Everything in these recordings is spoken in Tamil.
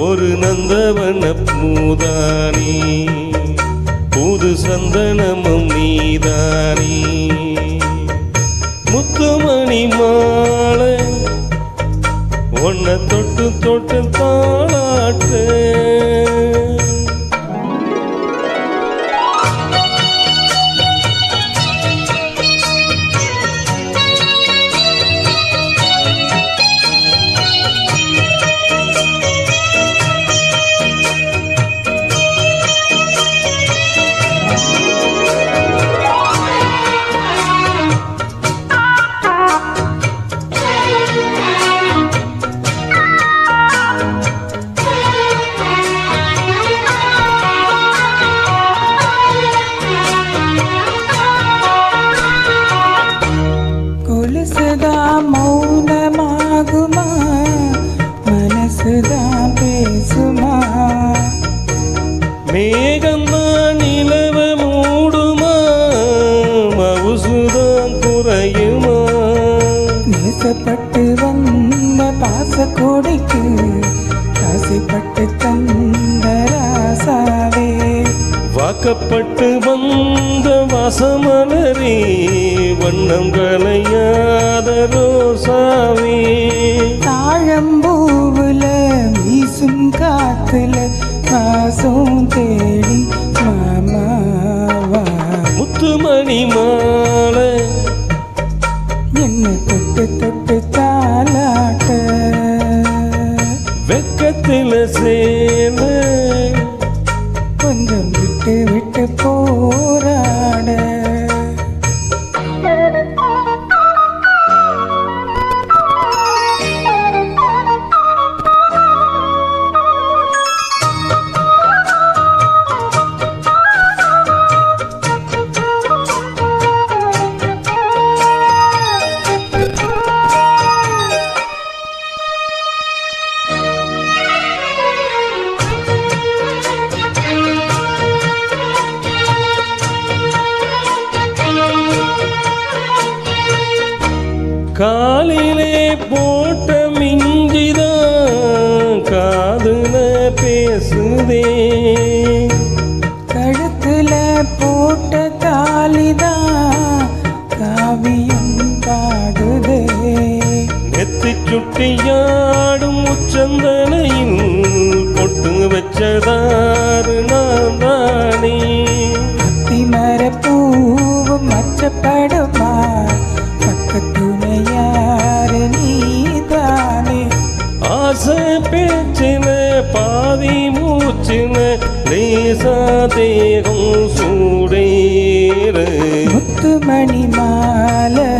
ஒரு நந்தவன பூதானி. புது சந்தனமும் நீதானி. முத்துமணி மாலை உன்னை தொட்டு தொட்டு தாளாட்டு. கொடிக்கு ஆசைப்பட்டு தந்த ராசாவே வாக்கப்பட்டு வந்த வாசமலரே வண்ணம் கலையாத ரோசாவே தாழம்பூவுல வீசும் காத்துல வாசம் தேடி மாமாவா. முத்துமணி மாலை சேல கொஞ்சம் விட்டு விட்டு போற. காலிலே போட்ட மிஞ்சிதான் காதுல பேசுதே. கழுத்துல போட்ட தாலிதான் காவியம் பாடுதே. நெத்தி சுட்டியாடும் உச்சந்தனையில் பொட்டு வச்சதாறு நான் தேகம் சூடேறு. முத்துமணி மாலை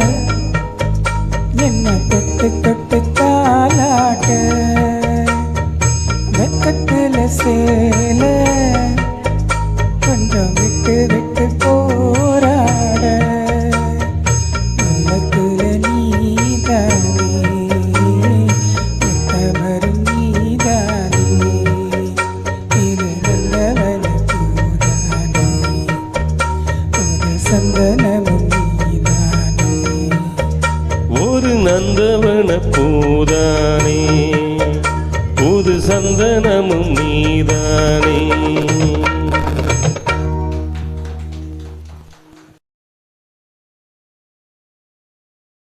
ஒரு நந்தவன பூதானே. புது சந்தனமும் நீதானே.